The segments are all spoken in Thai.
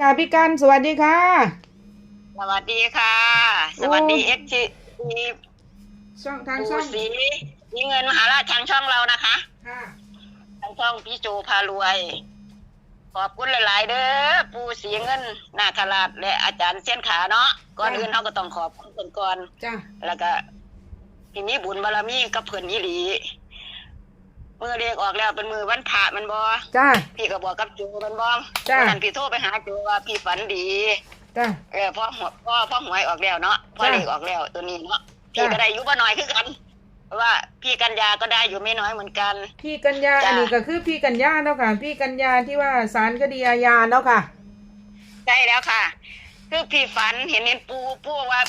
ค่ะพี่กันสวัสดีค่ะ สวัสดีค่ะ สวัสดีโอ้เอ็กซีช่องทางปูช่องสีมีเงินมหาราชทางช่องเรานะคะค่ะทางช่องพี่โจพารวย ขอบคุณหลาย ๆ เด้อปูสีเงินนาคราชและอาจารย์เส้นขาเนาะก่อนอื่นเราก็ต้องขอบคุณก่อนจ้าแล้วก็ที่มีบุญบารมีกับเพื่อนอีหลี มือเรียกออกแล้วเป็นมือวันพระแมันบอจ้า พี่ก็บอกกับโจแมันบอจ้ะ วันนั้นพี่โทรไปหาโจว่าพี่ฝันดี จ้า เออพ่อหัวพ่อพ่อหวยออกแล้วเนาะพ่อจ้ะเลขออกแล้วตัวนี้เนาะจ้ะพี่ก็ได้อยุบหน่อยคือกันเพราะว่าพี่กัญญาก็ได้อยู่ไม่น้อยเหมือนกัน พี่กัญญาจ้ะ อันนี้ก็คือพี่กัญญาเนาะค่ะ พี่กัญญาที่ว่าสารคดีอาญาเนาะค่ะ ใช่แล้วค่ะ คือพี่ฝันเห็นเห็นปูปูว่า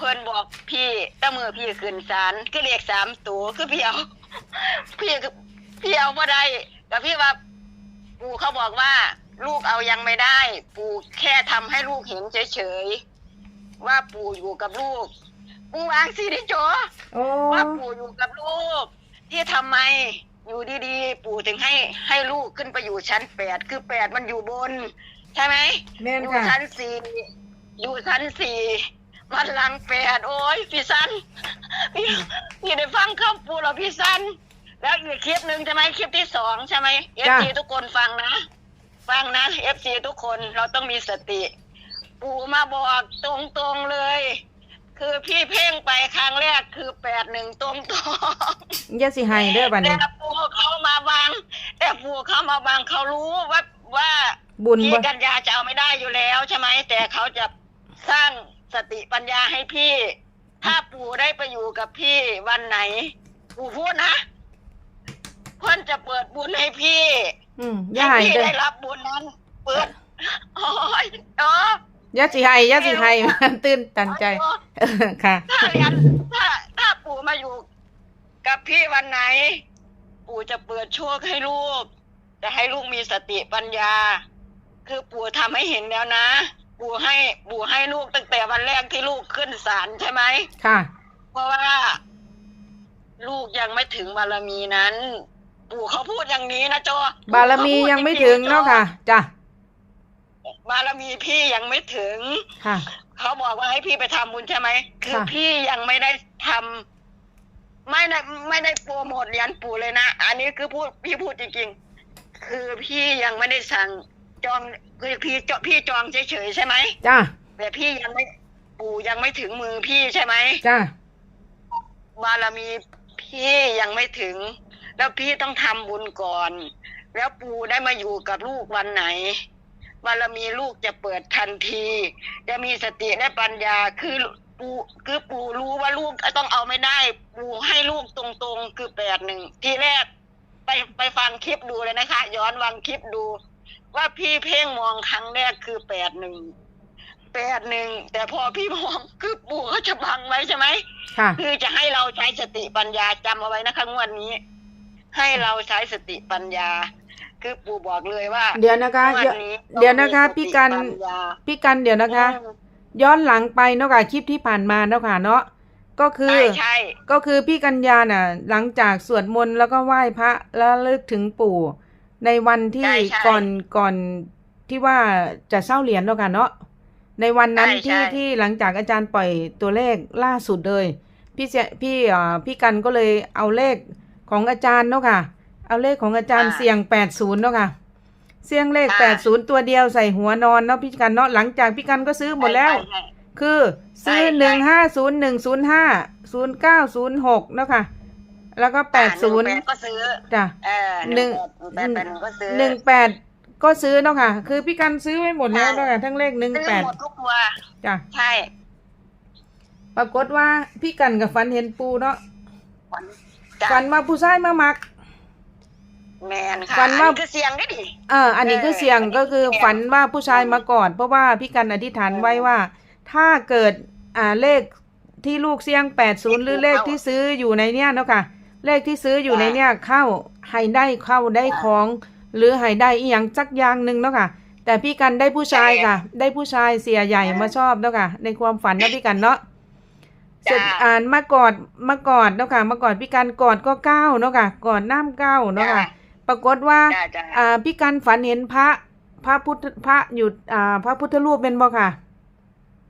เพิ่นบอกพี่ตั้งมือพี่ขึ้นศาลคือเลขสามตัวคือพี่เอาพี่คือพี่เอาบ่ได้แต่พี่ว่า ปูเขาบอกว่า ลูกเอายังไม่ได้ ปูแค่ทำให้ลูกเห็นเฉยๆว่าปูอยู่กับลูก ปูวางสิดิโจโอ้ว่าปู่อยู่กับลูกที่ทำไมอยู่ดีๆ ปู่ถึงให้ให้ลูกขึ้นไปอยู่ชั้นแปดคือแปดมันอยู่บน ใช่ไหมแม่นอยู่ค่ะชั้นสี่อยู่ชั้นสี่ มันหลังแปดโอ้ยพี่สันพี่พี่ได้ฟังคำปู่เหรอพี่สันแล้วอีกคลิปหนึ่งใช่ไหมคลิปที่สองใช่ไหมเอฟจ้ะซีทุกคนฟังนะ ฟังนะเอฟซีทุกคนเราต้องมีสติ ปู่มาบอกตรงๆเลย คือพี่เพ่งไปครั้งแรกคือแปดหนึ่งตรงตรงๆอยาสิให้เด้อบัดนี้แต่ปู่เขามาบาง แต่ปู่เขามาบางเขารู้ว่าว่าบุญพี่บ่กัญญาจะเอาไม่ได้อยู่แล้วใช่ไหมแต่เขาจะสร้าง สติปัญญาให้พี่ ถ้าปู่ได้ไปอยู่กับพี่วันไหน ปู่พูดนะเพื่อนจะเปิดบุญให้พี่อืมอย่าให้ให้พี่เด้อได้รับบุญนั้น เปิดโอ้ยเนาะ อย่าสิให้อย่าสิให้ตื่นตันใจเออค่ะ ถ้าเรียนถ้าถ้าปู่มาอยู่ กับพี่วันไหน ปู่จะเปิดโชคให้ลูกจะให้ลูกมีสติปัญญา คือปู่ทำให้เห็นแล้วนะ ปู่ให้ปู่ให้ลูกตั้งแต่วันแรกที่ลูกขึ้นศาลใช่ไหมค่ะ เพราะว่า ลูกยังไม่ถึงบารมีนั้น ปู่เขาพูดอย่างนี้นะโจบารมียังไม่ถึงเนาะค่ะจ้ะบารมีพี่ยังไม่ถึงค่ะเขาบอกว่าให้พี่ไปทำบุญใช่ไหมคือค่ะพี่ยังไม่ได้ทำไม่ได้ไม่ได้โปรโมทเหรียญปู่เลยนะ อันนี้คือพูดพี่พูดจริงๆ คือพี่ยังไม่ได้สั่ง จองคือพี่จพี่จองเฉยๆใช่ไหมจ้าแต่พี่ยังไม่ปู่ยังไม่ถึงมือพี่ใช่ไหมจ้าบารมีพี่ยังไม่ถึง แล้วพี่ต้องทำบุญก่อน แล้วปู่ได้มาอยู่กับลูกวันไหน บารมีลูกจะเปิดทันที จะมีสติและปัญญาคือปู่คือปู่รู้ว่าลูกต้องเอาไม่ได้ ปู่ให้ลูกตรงๆ คือแปดหนึ่งทีแรกไปไปฟังคลิปดูเลยนะคะ ย้อนวังคลิปดู ว่าพี่เพ่งมองครั้งแรกคือแปดหนึ่งแปดหนึ่งแต่พอพี่มองคือปู่เขาจะบังไว้ใช่ไหมค่ะคือจะให้เราใช้สติปัญญาจำเอาไว้นะคะงวดนี้ ให้เราใช้สติปัญญา คือปู่บอกเลยว่า เดี๋ยวนะคะงวเดี๋ยวดนี้เดี๋ยวนะคะต้องมีพี่กันสติปัญญาพี่กันเดี๋ยวนะคะอืมย้อนหลังไปเนาะค่ะคลิปที่ผ่านมาเนาะค่ะเนาะก็คือใช่ใช่ก็คือพี่กัญญาน่ะ หลังจากสวดมนต์แล้วก็ไหว้พระแล้วระลึกถึงปู่ ในวันที่ใช่ใช่ก่อนก่อนที่ว่าจะเศร้าเหรียญเนาะค่ะเนาะในวันนั้นใช่ที่ใช่ที่หลังจากอาจารย์ปล่อยตัวเลขล่าสุดเลยพี่เจพี่เอ่อพี่กันก็เลยเอาเลขของอาจารย์เนาะค่ะ เอาเลขของอาจารย์เสี่ยงแปดศูนย์เนาะค่ะ เสี่ยงเลขแปดศูนย์ตัวเดียวใส่หัวนอนเนาะพี่กันเนาะหลังจากพี่กันก็ซื้อหมดแล้วใช่ใช่คือซื้อใช่หนึ่งห้าศูนย์หนึ่งศูนย์ห้าศูนย์เก้าศูนย์หกเนาะค่ะ แล้วก็แปดศูนย์หงแปก็ซื้อจ้ะเออหนึ่งแปดแปดหนึ่งก็ซื้อหนึ่งแปดก็ซื้อเนาะค่ะ คือพี่กันซื้อไว้หมดแล้วใช่เนาะค่ะทั้งเลขหนึ่งซื้อแปดหมดทุกตัวจ้ะใช่ ปรากฏว่าพี่กันกับฟันเห็นปูเนาะจ้ะฟันมาผู้ชายมามักแมนค่ะฝันว่าอัคือเสียงได้ดิเออ อันนี้คือเสียงเออก็คือเสียงฝันว่าผู้ชายมากอดเพราะว่าพี่กันอธิษฐานไว้ว่า ถ้าเกิดอ่าเลขที่ลูกเสียงแปดศูนย์หรือเลขที่ซื้ออยู่ในเนี้ยเนาะค่ะ เลขที่ซื้ออยู่ในเนี้ยเข้าให้ได้เข้าได้ของ หรือให้ได้อีหยังสักอย่างหนึ่งเนาะค่ะ แต่พี่กันได้ผู้ชายค่ะ ได้ผู้ชายเสียใหญ่มาชอบเนาะค่ะ ในความฝันนะพี่กันเนาะเสร็จอ่านมากอดมากอดเนาะค่ะมากอดพี่กันกอดก็เก้าเนาะค่ะกอดน้ำเก้าเนาะค่ะ ปรากฏว่าจ้ะจ้ะอ่าพี่กันฝันเห็นพระพระพุทธพระอยู่อ่าพระพุทธรูปเป็นบ่ค่ะ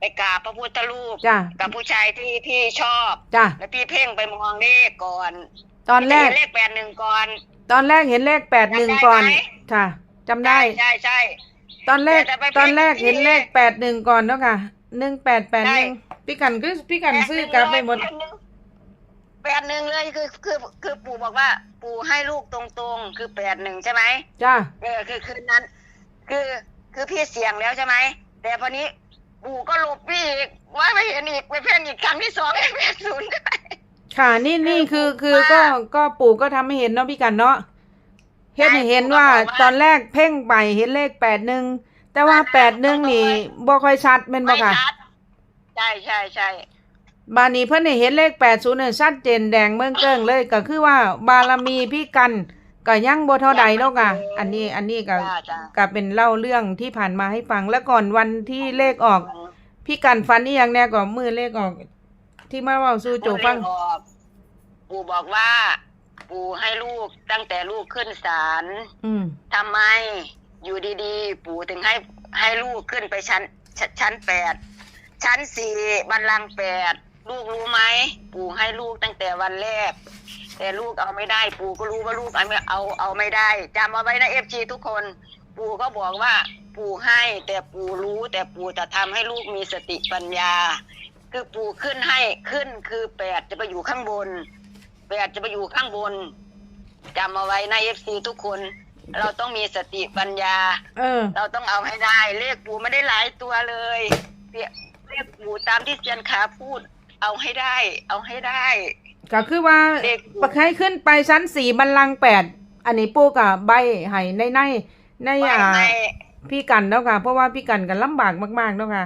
ไปกราบพระพุทธรูปจ้ะกับผู้ชายที่พี่ชอบ จ้ะแล้วพี่เพ่งไปมองเลขก่อนตอนแรก เห็เลขแปดหนึ่งก่อน ตอนแรกเห็นเลขแปดหนึ่งจำได้ก่อนไหม ค่ะจำได้ ใช่ใช่ ตอนแรก แต่ไปตอนแรกเพ่งเห็นเลขที่แปดหนึ่งก่อนเนาะค่ะหนึ่งแปดแปดหนึ่งใช่พี่กันคือพี่กันซื้อกลับไปหมด แปดหนึ่งเลยคือคือคือปู่บอกว่า ปู่ให้ลูกตรงๆ คือแปดหนึ่งใช่ไหม จ้า เออคือคืนนั้น คือคือพี่เสียงแล้วใช่ไหมแต่พอนี้ ปู่ก็หลบพี่อีกว่าไม่เห็นอีกไปเพ่งอีกครั้งที่สองแปดศูนย์ค่ะนี่นี่คือคือว่าก็ก็ปู่ก็ทำให้เห็นเนาะพี่กันเนาะเห็นให้ใช่เห็นปู่ก็ว่าบอกว่าตอนแรกเพ่งไปเห็นเลขแปดหนึ่งแต่ว่าแปดหนึ่งนี่บ่ค่อยชัดแม่นบ่ไม่ค่ะชัดใช่ใช่ใช่บานนี้เพิ่นให้เห็นเลขแปดศูนย์เนี่ยชัดเจนแดงเมืองเกิ้งเลยก็คือว่าบารมีพี่กัน ก็ยังบ่เท่าใดเนาะค่ะ อันนี้อันนี้ก็จ้าจ้าก็เป็นเล่าเรื่องที่ผ่านมาให้ฟังแล้วก่อนวันที่เลขออก พี่กันฟันนี่ยังแน่ก่อนมือเลขออก ที่มาเว่าสู่โจฟังปู่บอกปู่บอกว่า ปู่ให้ลูกตั้งแต่ลูกขึ้นศาลอืม ทำไมอยู่ดีๆ ปู่ถึงให้ให้ลูกขึ้นไปชั้นชชั้นแปดชั้นสี่บัลลังก์แปด ลูกรู้ไหมปู่ให้ลูกตั้งแต่วันแรก แต่ลูกเอาไม่ได้ ปู่ก็รู้ว่าลูกเอาไม่เอาเอาไม่ได้จำเอาไว้นะเอฟจีทุกคน ปู่ก็บอกว่า ปู่ให้แต่ปู่รู้แต่ปู่จะทำให้ลูกมีสติปัญญา คือปู่ขึ้นให้ขึ้นคือแปดจะไปอยู่ข้างบนแปดจะไปอยู่ข้างบนจำเอาไว้นะเอฟซีทุกคนเราต้องมีสติปัญญา เออ เราต้องเอาให้ได้ เลขปู่ไม่ได้หลายตัวเลยเลขปู่ตามที่เซียนขาพูด เอาให้ได้ เอาให้ได้ ก็คือว่าเด็กปะให้ขึ้นไปชั้นสี่บัลลังก์แปดอันนี้ปู่กับใบให้ในในในอ่า ไม่ พี่กันเนาะค่ะ เพราะว่าพี่กันกันลำบากมากๆเนาะค่ะ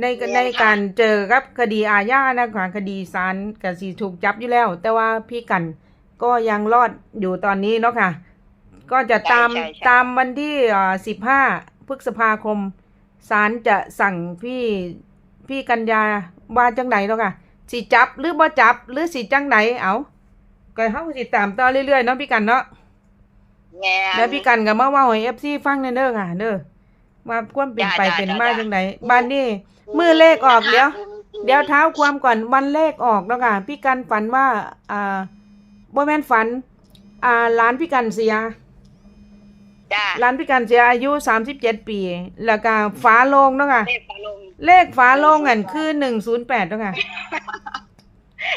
ในเรียนในค่ะการเจอกับคดีอาญานะคะคดีศาลกับสีถูกจับอยู่แล้ว แต่ว่าพี่กันก็ยังรอดอยู่ตอนนี้เนาะค่ะ ก็จะตามใช่ใช่ใช่ ตามวันที่สิบห้าพฤษภาคมศาลจะสั่งพี่ พี่กันยาว่าจังไหนเนาะค่ะสิจับหรือบ่จับ หรือสิจังไหนเอาก็เฮาสิตามต่อเรื่อยๆเนาะพี่กันเนาะแง่แล้วพี่กันกับมาเว่าให้เอฟซีฟังแน่เด้อค่ะเด้อว่าความเป็นไปจ้ะเป็นจ้ะมาจ้ะจังไดบ้านนี้มือเลขออกเดี๋ยวเดี๋ยวเท้าความก่อนวันเลขออกแล้วค่ะ พี่กันฝันว่า อ่าบ่แม่นฝัน อ่าหลานพี่กันเสีย จ้าหลานพี่กันเสียอายุสามสิบเจ็ดปี แล้วก็ฝาโลงเนาะค่ะ เลขฝาลงเลขฝาโลงอันคือหนึ่งศูนย์แปดเนาะค่ะ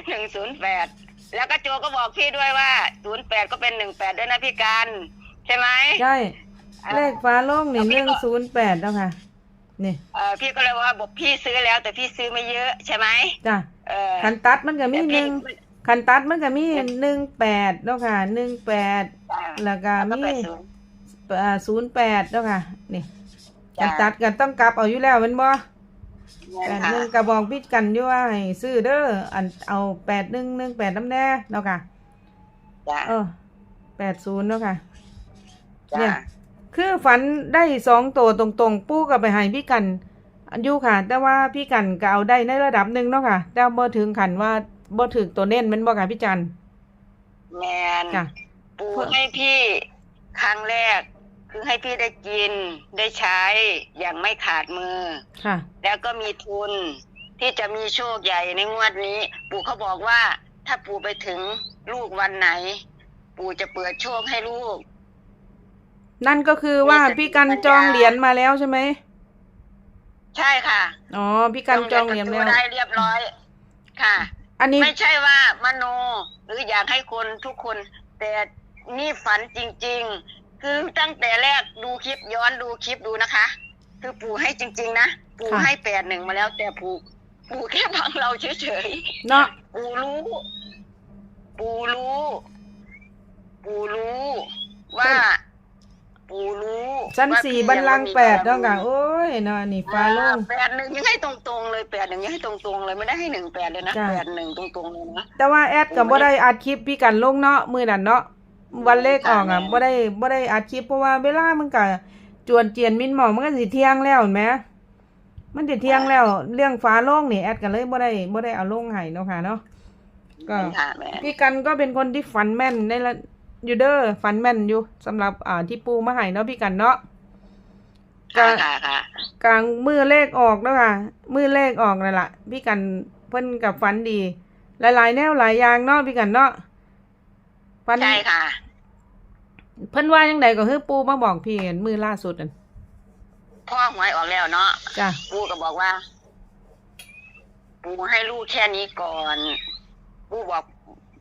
หนึ่งศูนย์แปดแล้วก็โจก็บอกพี่ด้วยว่าศูนย์แปดก็เป็นหนึ่งแปดด้วยนะพี่กัน ใช่ไหม ใช่ อ่า เลขฝาโลงนี่หนึ่งศูนย์แปดเนาะค่ะ นี่เออพี่ก็เลยว่าบอกพี่ซื้อแล้วแต่พี่ซื้อไม่เยอะใช่ไหมจ้ะเออคันตัดมันก็มีแต่หพี่นึ่งคันตัดมันก็มีหนึ่งแปดเนาะค่ะหนึ่งแปดจ้ะแล้วก็แล้วก็มี แปดศูนย์ ศูนย์แปดเนาะค่ะ นี่จ้ะกันตัดกันต้องกลับเอาอยู่แล้วแมันบ่เงินแปดค่ะหนึ่งกระบอกพิดกันอยู่ว่าให้ซื้อเด้ออันเอาแปดหนึ่งหนึ่งแปดน้ำแน่เนาะค่ะจ้ะเออแปดศูนย์เนาะค่ะเนี่จ้ะยคือฝันได้สองตัวตรงๆ ปู้กับไปให้พี่กันอันอยู่ค่ะ แต่ว่าพี่กันก็เอาได้ในระดับหนึ่งเนาะค่ะ แต่บ่ถึงขันว่าบ่ถึงตัวเน้นแมันบ่ค่ะพี่จันแมนจ้ะปูเพื่อให้พี่ครั้งแรก คือให้พี่ได้กินได้ใช้อย่างไม่ขาดมือ ค่ะ แล้วก็มีทุนที่จะมีโชคใหญ่ในงวดนี้ ปู่เขาบอกว่า ถ้าปู่ไปถึงลูกวันไหน ปู่จะเปิดโชคให้ลูก นั่นก็คือว่ามีสติพี่กันปัญญาจองเหรียญมาแล้วใช่ไหมใช่ค่ะอ๋อพี่กันจองเหรียญปแล้ระวตูได้เรียบร้อย ค่ะ อันนี้ไม่ใช่ว่ามโน หรืออยากให้คนทุกคน แต่นี่ฝันจริง ๆ คือตั้งแต่แรกดูคลิปย้อนดูคลิปดูนะคะ คือปู่ให้จริง ๆ นะ ปู่ค่ะให้แปดหนึ่งมาแล้ว แต่ปู่ปู่แค่บังเราเฉยๆเนาะปู่รู้ ปู่รู้ ปู่รู้ว่า ปู่รู้ชั้นว่าสี่พี่บัลลังก์ยังแปไม่ดมีเนาะค่ะบารมีโอ้ยเนาะนี่ฟ้าโลงแปดหนึ่งยังให้ตรงๆเลยแปดหนึ่งยังให้ตรงๆเลยไม่ได้ให้หนึ่งแปดเลยนะจ้ะแปดหนึ่งตรงๆเลยนะแต่ว่าแอดกับโอ้บ่ไม่ได้ได้อัดคลิปพี่กันลงเนาะมือนั่นเนาะ วันเลขออกอะค่ะบ่ได้บ่ได้อัดคลิปเพราะว่าเวลามันก็จวนเจียนมินหมองมันก็สิเที่ยงแล้วเห็นไหมมันสิเที่ยงแล้ว เรื่องฟ้าโล่งนี่แอดกันเลยบ่ได้บ่ได้เอาลงให้เนาะค่ะเนาะก็ค่ะแม่พี่กันก็เป็นคนที่ฝันแม่นในละอยู่เด้อฝันแม่นอยู่สำหรับอ่าที่ปูมาให้เนาะพี่กันเนาะก็ค่ะค่ะกลางมือเลขออกแล้วค่ะมือเลขออกนั่นแหละพี่กันเพิ่นกับฝันดี หลายๆแนวหลายอย่างเนาะพี่กันเนาะ ฝันใช่ค่ะ เพิ่นว่ายังไงก็คือปูมาบอกพี่เห็นมือล่าสุดนั่นพ่อหวยออกแล้วเนาะจ้ะปู่ก็บอกว่า ปู่ให้ลูกแค่นี้ก่อน ปู่บอก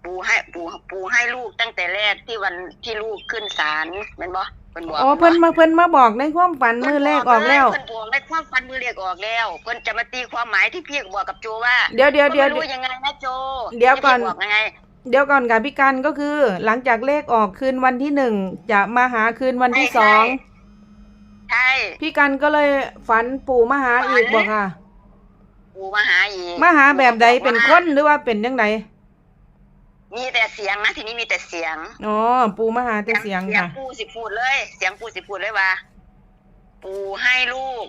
ปู่ให้ ปู่ปู่ให้ลูกตั้งแต่แรกที่วันที่ลูกขึ้นศาลเป็นบ่เพิ่นบอกอ๋อเพิ่นมาเพิ่นมาบอกในความฝันมือเลขออกแล้วเพิ่นบอกได้ความฝันมือเลขออกแล้วเพิ่นจะมาตีความหมายที่พี่บอกกับโจว่า เดี๋ยวเดี๋ยวเดี๋ยวพิ่นไม่รู้ยังไงนะโจเดี๋ยวก่อนที่พี่บอกยังไง เดี๋ยวก่อนค่ะพี่กันก็คือ หลังจากเลขออกคืนวันที่หนึ่งจะมาหาคืนวันที่สองใช่พี่กันก็เลยฝันปู่มาหาอีกบอกค่ะ ปู่มาหาอีกมาหาแบบใดปู่ก็เป็นบอกคว่านหรือว่าเป็นยังไงมีแต่เสียงนะทีนี้มีแต่เสียงอ๋อปู่มาหาแต่เสียงค่ะปู่สิพูดเลย เสียงปู่สิพูดเลยว่า ปู่ให้ลูก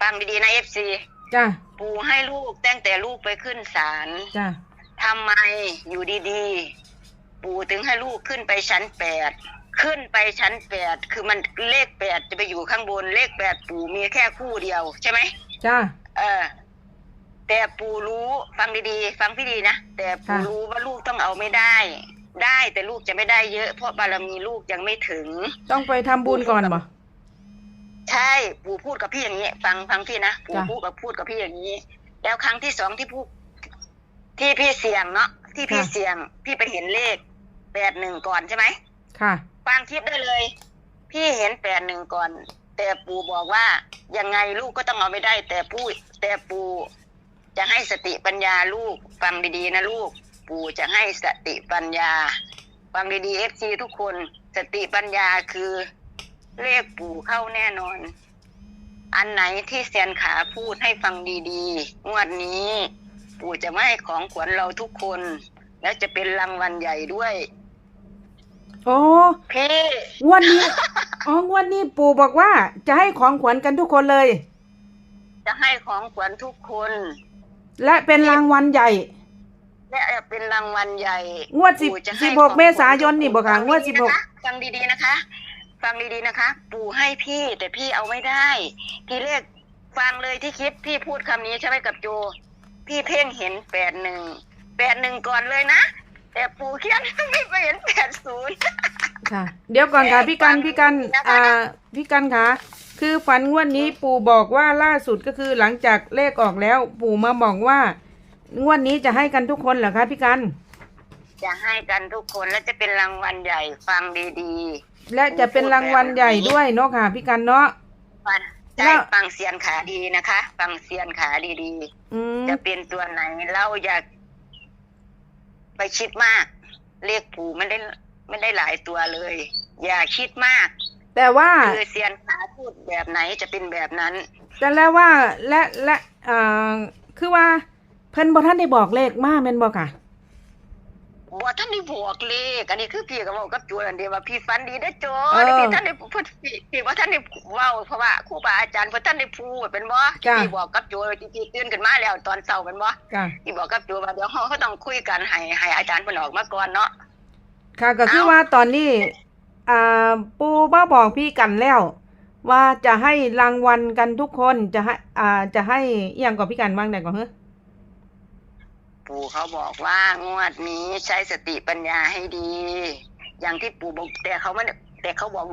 ฟังดีๆนะเอฟซีจ้ะปู่ให้ลูกตั้งแต่ลูกไปขึ้นศาลจ้ะ ทำไมอยู่ดีๆ ปู่ถึงให้ลูกขึ้นไปชั้นแปดขึ้นไปชั้นแปดคือมันเลขแปดจะไปอยู่ข้างบนเลขแปดปู่มีแค่คู่เดียวใช่ไหมจ้ะเออ แต่ปู่รู้ฟังดีๆ ฟังพี่ดีนะ แต่ปู่ค่ะรู้ว่าลูกต้องเอาไม่ได้ ได้แต่ลูกจะไม่ได้เยอะเพราะบารมีลูกยังไม่ถึง ต้องไปทำบุญก่อนบ่ใช่ปู่พูดกับพี่อย่างนี้ ฟังฟังพี่นะปู่จ้ะพูดกับพูดกับพี่อย่างนี้ แล้วครั้งที่สองที่พูด ที่พี่เสี่ยงเนาะที่พี่เสี่ยง พี่ไปเห็นเลขแปดหนึ่งก่อนใช่ไหมค่ะ ฟังคลิปได้เลย พี่เห็นแปดหนึ่งก่อน แต่ปู่บอกว่ายังไงลูกก็ต้องเอาไม่ได้ แต่ปู่แต่ปู่จะให้สติปัญญาลูก ฟังดีๆนะลูก ปู่จะให้สติปัญญา ฟังดีๆเอฟซีทุกคนสติปัญญาคือเลขปู่เข้าแน่นอน อันไหนที่เซียนขาพูดให้ฟังดีๆงวดนี้ ปู่จะไม่ให้ของขวัญเราทุกคน แล้วจะเป็นรางวัลใหญ่ด้วยโอ้พี่งวดนี้อ๋องวดนี้ปู่บอกว่า จะให้ของขวัญกันทุกคนเลย จะให้ของขวัญทุกคน และเป็นรางวัลใหญ่และเป็นรางวัลใหญ่ งวดสิบปู่จะให้สิบหกของเมษายนนี่บอกค่ะฟังวดสิบหกๆนะคะฟังดีๆนะคะ ฟังดีๆนะคะ ปู่ให้พี่แต่พี่เอาไม่ได้ ทีเลขฟังเลยที่คิดพี่พูดคำนี้ใช่ไหมกับโจ พี่เพ่งเห็นแปดหนึ่งแปดหนึ่งก่อนเลยนะ แต่ปู่เขียนไม่ไปเห็นแปดศูนย์ค่ะ เดี๋ยวก่อนค่ะพี่กันพี่กันนะคะอ่าพี่กันค่ะ คือฝันงวดนี้ปู่บอกว่าล่าสุดก็คือหลังจากเลขออกแล้ว ปู่มาบอกว่างวดนี้จะให้กันทุกคนเหรอคะพี่กัน จะให้กันทุกคนและจะเป็นรางวัลใหญ่ฟังดีและจะเป็นรางวัลใหญ่ด้วยเนาะค่ะพี่กันเนาะ ๆฟังแล้ใช่วฟังเสียนขาดีนะคะ ฟังเสียนขาดีๆอืมจะเป็นตัวไหนเราอยาก ไปคิดมาก เลขผูไม่ได้ไม่ได้หลายตัวเลย อย่าคิดมาก แต่ว่าคือเซียนขาพูดแบบไหนจะเป็นแบบนั้น แต่แล้วว่าและและอ่าคือว่า เพิ่นบ่ท่านได้บอกเลขมาแม่นบ่ค่ะ บ่ท่านได้บอกเลขอันนี้คือพี่ก็บอกกับจูนเดียวว่าพี่ฝันดีได้อโจเออ พี่ท่านได้พูดพี่พี่ว่าท่านได้เว้าเพราะว่าครูบาอาจารย์เพิ่นท่านได้พูดเป็นบ่ที่พี่บอกกับจูที่พี่ตื่นขึ้นมาแล้วตอนเช้าเป็นบ่ค่ะพี่บอกกับจูว่าเดี๋ยวเราก็ต้องคุยกันให้ให้อาจารย์เพิ่นออกมาก่อนเนาะค่ะก็คือเอ้าว่าตอนนี้อ่าปูมาบอกพี่กันแล้ว ว่าจะให้รางวัลกันทุกคนจะให้อ่าจะให้เอียงกับพี่กันบ้างได้ก่อนเฮ้อ ปู่เขาบอกว่างวดนี้ใช้สติปัญญาให้ดี อย่างที่ปู่บอกแต่เขาไม่ได้แต่เขาบอก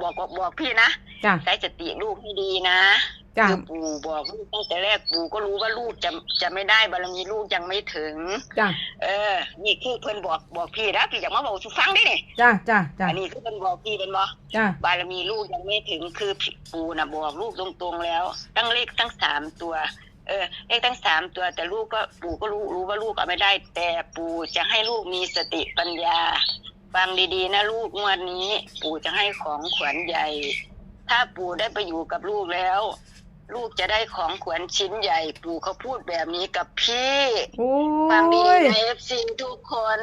บอกบอกบอกพี่นะจ้ะ ใช้สติลูกให้ดีนะจ้ะ คือปู่บอกลูกตั้งแต่แรกปู่ก็รู้ว่าลูกจะจะไม่ได้บารมีลูกยังไม่ถึง จ้ะ เออ นี่คือเพิ่นบอกบอกพี่นะพี่อยากมาบอกสุฟังได้นี่จ้ะ จ้ะ จ้ะ อันนี้คือเพิ่นบอกพี่เป็นบ่จ้ะ บารมีลูกยังไม่ถึงคือปู่นะบอกลูกตรงๆแล้ว ตั้งเลขตั้งสามตัว เออเลขตั้งสามตัวแต่ลูกก็ปู่ก็รู้รู้ว่าลูกเอาไม่ได้ แต่ปู่จะให้ลูกมีสติปัญญาฟังดีๆ นะลูกงวดนี้ ปู่จะให้ของขวัญใหญ่ ถ้าปู่ได้ไปอยู่กับลูกแล้ว ลูกจะได้ของขวัญชิ้นใหญ่ ปู่เขาพูดแบบนี้กับพี่ฟังดีในเอฟซีทุกคน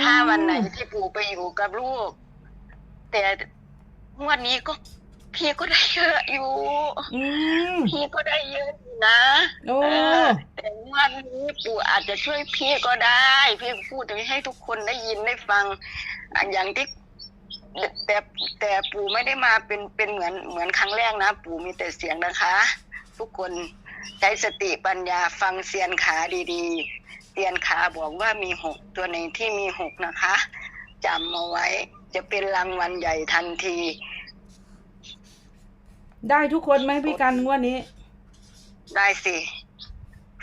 ถ้าวันไหนที่ปู่ไปอยู่กับลูก แต่งวดนี้ก็ พี่ก็ได้เยอะอยู่ อืม พี่ก็ได้เยอะอยู่นะโอ้ เออแต่งวดนี้ปู่อาจจะช่วยพี่ก็ได้ พี่พูดตรงนี้ให้ทุกคนได้ยินได้ฟังอะอย่างที่แต่แต่ปู่ไม่ได้มาเป็นเป็นเหมือนเหมือนครั้งแรกนะ ปู่มีแต่เสียงนะคะ ทุกคนใช้สติปัญญาฟังเสียนขาดีๆเสียนขาบอกว่ามีหกตัวไหนที่มีหกนะคะจำเอาไว้จะเป็นรางวัลใหญ่ทันที ได้ทุกคนไหมพี่กันงวดนี้ ได้สิ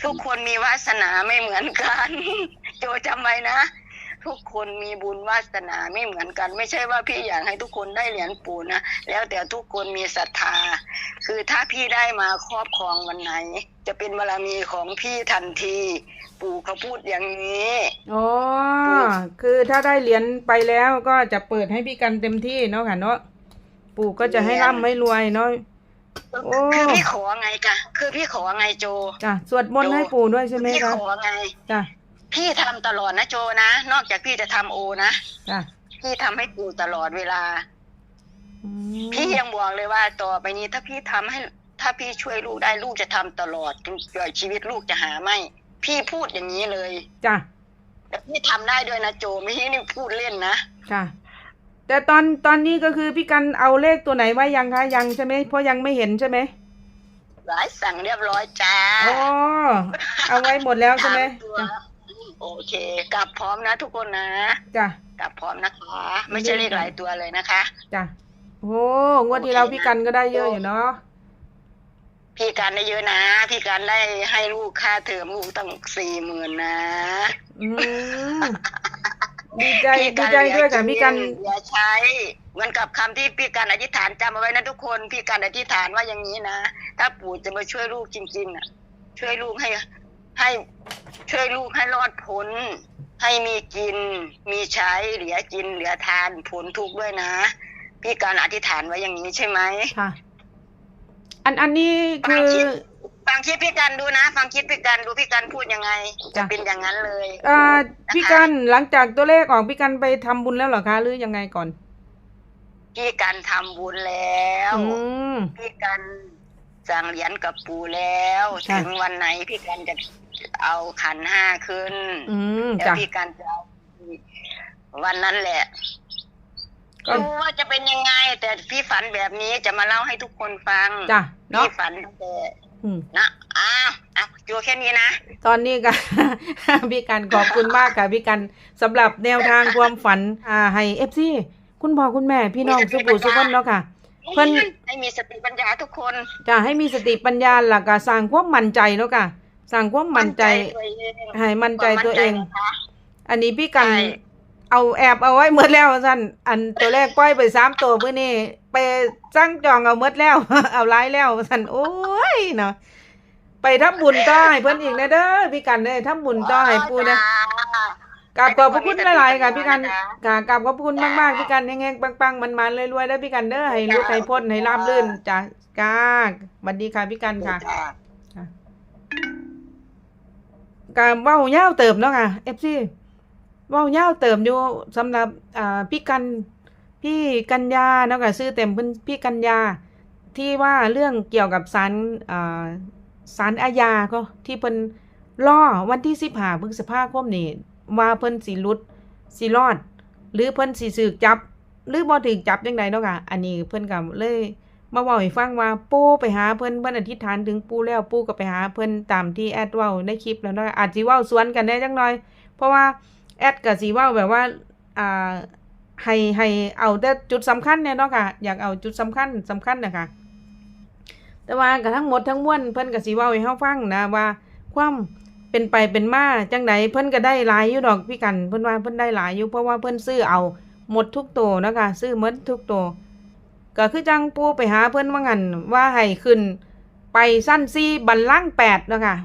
ทุกคนมีวาสนาไม่เหมือนกัน โจจำไว้นะ ทุกคนมีบุญวาสนาไม่เหมือนกัน ไม่ใช่ว่าพี่อยากให้ทุกคนได้เหรียญปู่นะ แล้วแต่ทุกคนมีศรัทธา คือถ้าพี่ได้มาครอบครองวันไหน จะเป็นบารมีของพี่ทันที ปู่เขาพูดอย่างนี้อ๋อคือถ้าได้เหรียญไปแล้วก็จะเปิดให้พี่กันเต็มที่เนาะค่ะเนาะ ปู่ก็จะให้ร่ำให้รวยเนาะโอ้ คือพี่ขอไงกะคือพี่ขอไงโจจ้ะสวดมนต์ให้ปู่ด้วยใช่ไหมพี่คะขอไงจ้ะพี่ทำตลอดนะโจนะ นอกจากพี่จะทำโอนะจ้ะพี่ทำให้ปู่ตลอดเวลาอืมพี่ยังบอกเลยว่าต่อไปนี้ถ้าพี่ทำให้ ถ้าพี่ช่วยลูกได้ลูกจะทำตลอดจนกว่าชีวิตลูกจะหาไม่ พี่พูดอย่างนี้เลยจ้ะแต่พี่ทำได้ด้วยนะโจไม่ใช่นี่พูดเล่นนะค่ะ แต่ตอนตอนนี้ก็คือพี่กันเอาเลขตัวไหนไว้ยังคะยังใช่ไหมเพราะยังไม่เห็นใช่ไหมหลายสั่งเรียบร้อยจ้าอ๋อเอาไว้หมดแล้วใช่ไหมสาตัวโอเค กลับพร้อมนะทุกคนนะจ้ะกลับพร้อมนะคะ ไม่ใช่เลขหลายตัวเลยนะคะจ้ะโอ้งวดที่เราพี่กันก็ได้เยอะอยู่เนาะพี่การได้เยอะนะ พี่การได้ให้ลูกค่าเทอมลูกตั้งสี่หมื่นนะอืม ดีใจพี่ดีการใจด้วยค่ะพี่กันอย่าใช้เหมือนกับคำที่พี่การอธิษฐานจำเอาไว้นะทุกคนพี่การอธิษฐานว่าอย่างนี้นะถ้าปู่จะมาช่วยลูกจริงๆอะ ช่วยลูกให้ให้ช่วยลูกให้รอดพ้นให้มีกิน มีใช้เหลือกินเหลือทานผลทุกข์ด้วยนะ พี่การอธิษฐานไว้อย่างนี้ใช่ไหมค่ะ อันอันนี้คืฟังอคลิป ฟังคลิปพี่การดูนะ ฟังคลิปพี่การดูพี่การพูดยังไง จะจ้ะ เป็นอย่างนั้นเลยอ่าพี่กันหลังจากตัวเลขออกพี่กันไปทำบุญแล้วเหรอคะหรือยังไงก่อน พี่การทำบุญแล้ว อืม พี่การสั่งเหรียญกับปู่แล้ว ค่ะ ถึงวันไหนพี่การจะเอาขันห้าขึ้นอืมแล้วจ้ะพี่การจะเอาวันนั้นแหละก็ รู้ว่าจะเป็นยังไง แต่พี่ฝันแบบนี้จะมาเล่าให้ทุกคนฟังจ้ะเนาะพี่ฝันตั้งแต่ อืม นะอ้าวอะอยู่แค่นี้นะ ตอนนี้ก็ พี่กันขอบคุณมากค่ะพี่กันสำหรับแนวทางความฝันอ่าให้เอฟซีคุณพ่อคุณแม่พี่น้องสุขุสุขคนเนาะค่ะ เพิ่น ให้มีสติปัญญาทุกคนจะให้มีสติปัญญาหลักก็สร้างความมั่นใจเนาะค่ะสร้างความมั่นใจ ตัวเองให้มั่นใจตัวเองความมั่นใจนะคะ อันนี้พี่กันใช่ เอาแอบเอาไว้หมดแล้วสั่นอันตัวแรกปล่อยไปสามตัวเพื่อนี่ไปสร้างจองเอาหมดแล้ว เอาไล่แล้วสั่นโอ้ยเนาะไปทำบุญต่อให้เพิ่นอีกนะเด้อพี่กันเด้อทำบุญต่อให้ปูนะกราบขอบพระคุณหลายๆค่ะพี่กันค่ะกราบขอบพระคุณมากๆพี่กันแห้งๆปังๆมันๆรวยๆแล้วพี่กันเด้อให้ลูกให้พ้นให้ราบรื่นจ้ะก้าสวัสดีค่ะพี่กันค่ะจ้าการเว้าเย้าวเติมเนาะค่ะ FC เว้าเย้าเติมอยู่สำหรับอ่าพี่กันพี่กัญญาเนาะค่ะชื่อเต็มเพิ่นพี่กัญญาที่ว่าเรื่องเกี่ยวกับศาลอ่าศาลอาญาก็ที่เพิ่นล่อวันที่15พฤษภาคมนี่ว่าเพิ่นสิลุดสิรอด หรือเพิ่นสิสึกจับ หรือบ่ถูกจับจังไดเนาะค่ะอันนี้เพิ่นก็เลยมาเว้าให้ฟังว่าปู่ไปหาเพิ่นเพิ่นอธิษฐานถึงปู่แล้วปู่ก็ไปหาเพิ่นตามที่แอดเว้าในคลิปแล้วเนาะอาจสิเว้าสวนกันได้จังหน่อย เพราะว่า แอดก็สิเว้าแบบว่าอ่าให้ให้เอาแต่จุดสำคัญเนี่ยเนาะค่ะ อยากเอาจุดสำคัญสำคัญนะคะแต่ว่าก็ทั้งหมดทั้งมวลเพิ่นก็สิเว้าให้เฮาฟังนะว่า ความเป็นไปเป็นมาจังไดเพิ่นก็ได้หลายอยู่ดอกพี่กันเพิ่นว่าเพิ่นได้หลายอยู่เพราะว่าเพิ่นซื้อเอาหมดทุกตัวนะคะซื้อหมดทุกตัวก็คือจังปูไปหาเพิ่นว่างันว่าให้ขึ้นไปสั้นซีบันล่างแปดนะคะ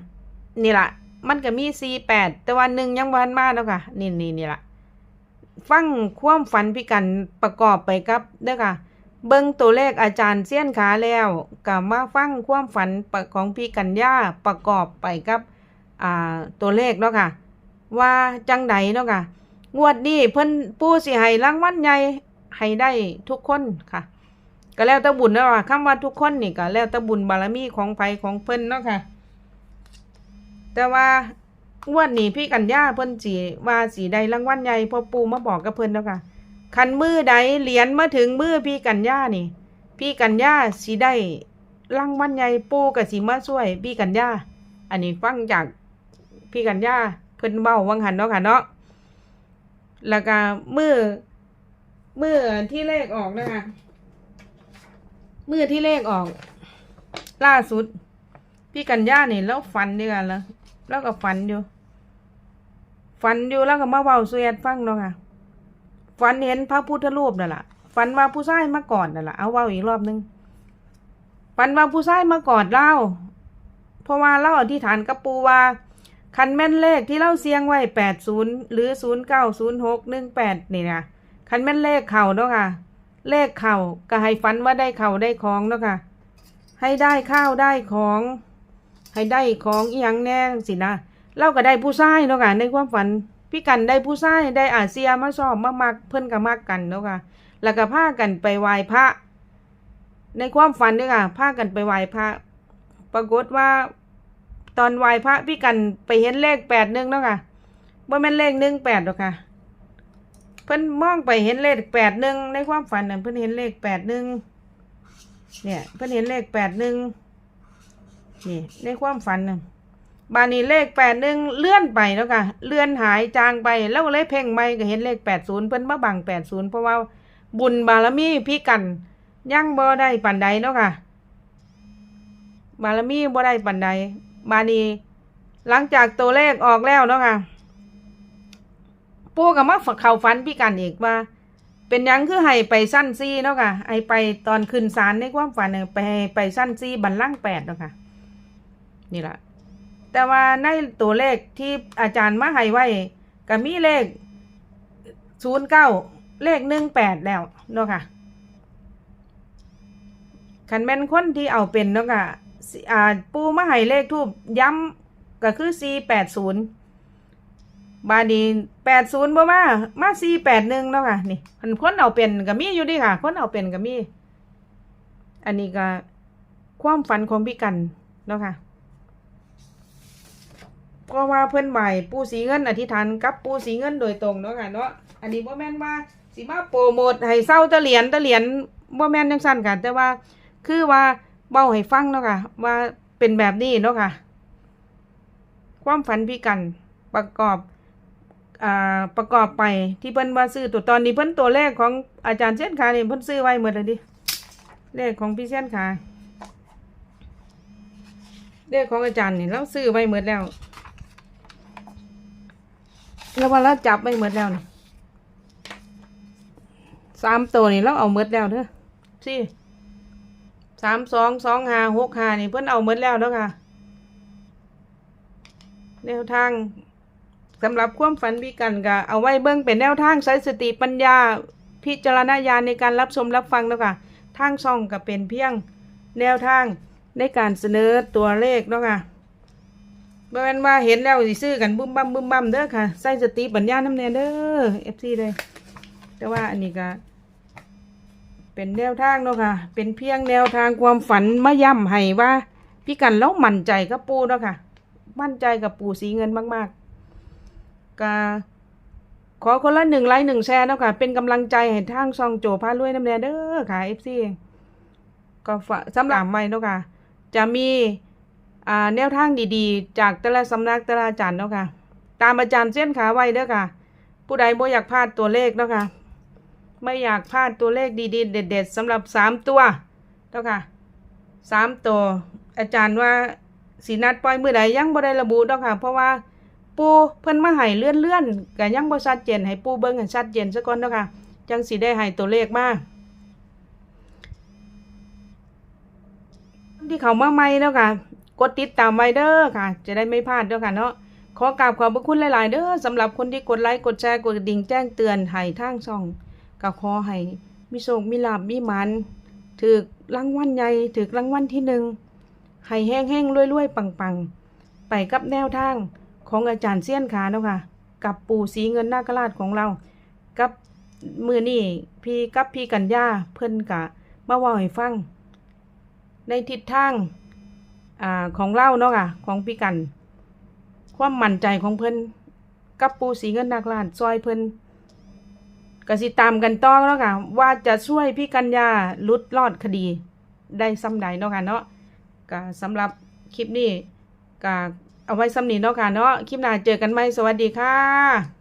นี่แหละ มันก็มีซีแปดแต่ว่าหนึ่งยังบันมาเนาะค่ะ นี่นี่นี่ละฟังความฝันพี่กันประกอบไปกับเด้อค่ะ เบิ่งตัวเลขอาจารย์เสี้ยนขาแล้วก็มาฟังความฝันของพี่กัญญาประกอบไปกับอ่าตัวเลขเนาะค่ะ ว่าจังใดเนาะค่ะงวดนี้เพิ่นผู้สิให้รางวัลใหญ่ให้ได้ทุกคนค่ะ ก็แล้วแต่บุญเนาะค่ะคำว่าทุกคนนี่ก็แล้วแต่บุญบารมีของไผของเพิ่นเนาะค่ะ แต่ว่างวดนี้พี่กัญญาเพิ่นสิว่าสิได้รางวัลใหญ่พอปูมาบอกกับเพิ่นเนาะค่ะคันมือใดเหรียญมาถึงมือพี่กัญญานี่ พี่กัญญาสิได้รางวัลใหญ่ปูกับสิมาช่วย พี่กัญญาอันนี้ฟังจากพี่กัญญาเพิ่นเบ้าวังหันเนาะค่ะเนาะแล้วก็มือมือที่เลขออกนะคะมือที่เลขออก ล่าสุด พี่กัญญาเนี่ยแล้วฝันเดียกันแล้ว แล้วก็ฝันอยู่ ฝันอยู่แล้วก็มาเว้าสู่แอดฟังเนาะค่ะฝันเห็นพระพุทธรูปนั่นแหละฝันว่าผู้ชายมาก่อนนั่นแหละเอาเว้าอีกรอบหนึงฝันว่าผู้ชายมาก่อดเล่าเพราะว่าเล่าอธิษฐานกับปูว่าคันแม่นเลขที่เล่าเสียงไว้แปดศูนย์หรือศูนย์เก้าศูนย์หกหนึ่งแปดนี่นะคันแม่นเลขเข่าเนาะค่ะ เลขเข่าก็ให้ฝันว่าได้เข่าได้ของเนาะค่ะ ให้ได้ข้าวได้ของ ให้ได้ของอีหยังแน่สินะเล่าก็ได้ผู้ชายเนาะค่ะในความฝันพี่กันได้ผู้ชายได้อาเซียมาสอบมามักเพื่อนก็มักกันเนาะค่ะแล้วก็พากันไปไหว้พระ ในความฝันเนี่ยค่ะพากันไปไหว้พระ ปรากฏว่า ตอนไหว้พระพี่กันไปเห็นเลขแปดหนึ่งเนาะค่ะว่าแม่นเลขหนึ่งแปดหรอกค่ะ เพิ่นมองไปเห็นเลขแปดหนึ่งในความฝันน่ะเพิ่นเห็นเลขแปดหนึ่งเนี่ย เพิ่นเห็นเลขแปดหนึ่ง นี่ในความฝันน่ะบานนี้เลขแปดหนึ่งเลื่อนไปแล้วค่ะเลื่อนหายจางไปแล้วเลยเพ่งไม่ก็เห็นเลขแปดศูนย์เพิ่นมาบังแปดศูนย์เพราะว่าบุญบารมีพี่กันยั่งบ่ได้ปันใดเนาะค่ะ บารมีบ่ได้ปันใดบานนี้หลังจากตัวเลขออกแล้วเนาะค่ะปู่ก็มาฝักเข้าฝันพี่กันอีกว่า เป็นยังคือให้ไปสั้นซี่เนาะค่ะให้ไปตอนขึ้นศาลในความฝันน่ะไปไปสั้นซี่บันลังแปดเนาะค่ะ นี่แหละแต่ว่าในตัวเลขที่อาจารย์มาให้ไว้ก็มีเลขศูนย์เก้าเลขหนึ่งแปดแล้วเนาะค่ะขันแม่นคนที่เอาเป็นเนาะค่ะอ่าปูมาให้เลขทูบย้ำก็คือสี่แปดศูนย์บาดีแปดศูนย์บ่มามาสี่แปดหนึ่งเนาะค่ะนี่คันคนเอาเป็นก็มีอยู่ดีค่ะ คนเอาเป็นก็มี อันนี้ก็ความฝันของพี่กันเนาะค่ะ เพราะว่าเพิ่อนไหวปูสีเงินอธิษฐานกับปูสีเงินโดยตรงเนาะค่ะเนาะอันนี้บ่แม่นว่าสิมาโปรโมทให้เศร้าตะเหรียญตะเหรียญบ่แม่นจังซั่นค่ะแต่ว่าคือว่าเบ้าให้ฟังเนาะค่ะว่าเป็นแบบนี้เนาะค่ะ ความฝันพี่กันประกอบอ่าประกอบไปที่เพิ่นว่าซื้อตัวตอนนี้เพิ่นตัวเลขของอาจารย์เส้นขานี่ยเพิ่นซื้อไว้หมดเลยดิเลขของพี่เส้นขาเลขของอาจารย์เนี่ยเราซื้อไว้หมดแล้ว แล้วว่าเราจับไม่หมดแล้วนี่สามตัวนี่เราเอาหมดแล้วเด้อสิสามสองสองห้าหกห้านี่เพิ่นเอาหมดแล้วเด้อค่ะแนวทางสำหรับความฝันพิกันก็เอาไว้เบิ่งเป็นแนวทางใช้สติปัญญา พิจารณญาณในการรับชมรับฟังเนาะค่ะทางช่องก็เป็นเพียงแนวทางในการเสนอตัวเลขเนาะค่ะ บ่แมนว่าเห็นแล้วสิซื้อกันบึ้มบั้มบึ้มบั้มเด้อค่ะ ใส่สติปัญญาน้ำแน่เด้อ FC เลย แต่ว่าอันนี้ก็เป็นแนวทางเนาะค่ะ เป็นเพียงแนวทางความฝันมาย้ำให้ว่า พี่กันแล้วมั่นใจกับปูเนาะค่ะ มั่นใจกับปูสีเงินมากๆก็ขอคนละหนึ่งไลค์หนึ่งแชร์เนาะค่ะ เป็นกำลังใจให้ทางช่องโจพารวยน้ำแน่เด้อค่ะ FC ก็ฝากสำหรับไว้เนาะค่ะ จะมี แนวทางดีๆ จากแต่ละสำนักแต่ละอาจารย์เนาะค่ะ ตามอาจารย์เส้นขาไว้เด้อค่ะ ผู้ใดบ่อยากพลาดตัวเลขเนาะค่ะ ไม่อยากพลาดตัวเลขดีๆ เด็ด ๆสำหรับสามตัวเนาะค่ะสามตัวอาจารย์ว่าสีนัดปล่อยมือใดยังบ่ได้ระบุเนาะค่ะ เพราะว่าปูเพิ่นมาให้เลื่อนๆก็ยังบ่ชัดเจนให้ปูเบิ่งให้ชัดเจนซะก่อนเนาะค่ะจังสิได้ให้ตัวเลขมาที่เขามาใหม่เนาะค่ะ กดติดตามไว้เด้อค่ะ จะได้ไม่พลาดด้อค่ะเนาะขอกราบขอบพระคุณหลาย ๆ เด้อสำหรับคนที่กดไลค์กดแชร์กดกระดิ่งแจ้งเตือนให้ทางช่องก็ขอให้มีโชคมีลาบมีมันถือรางวัลใหญ่ถือรางวัลที่หนึ่งให้แห้งๆรวยๆปังๆ ไปกับแนวทางของอาจารย์เสี้ยนขาเนาะค่ะ กับปู่สีเงินนาคราชของเรา กับมือนี่พี่กับพี่กัญญาเพิ่นกะมาว่าให้ฟัง ในทิศทาง อ่าของเล่าเนาะค่ะ ของพี่กัน ความมั่นใจของเพิ่นกับปูสีเงินนักลานซอยเพิ่นก็สิตามกันต่อแล้วค่ะ ว่าจะช่วยพี่กัญญาลุดรอดคดีได้ซ้ำใดเนาะค่ะเนาะก็สำหรับคลิปนี้ก็เอาไว้ซ้ำนี้เนาะค่ะเนาะคลิปหน้าเจอกันใหมสวัสดีค่ะ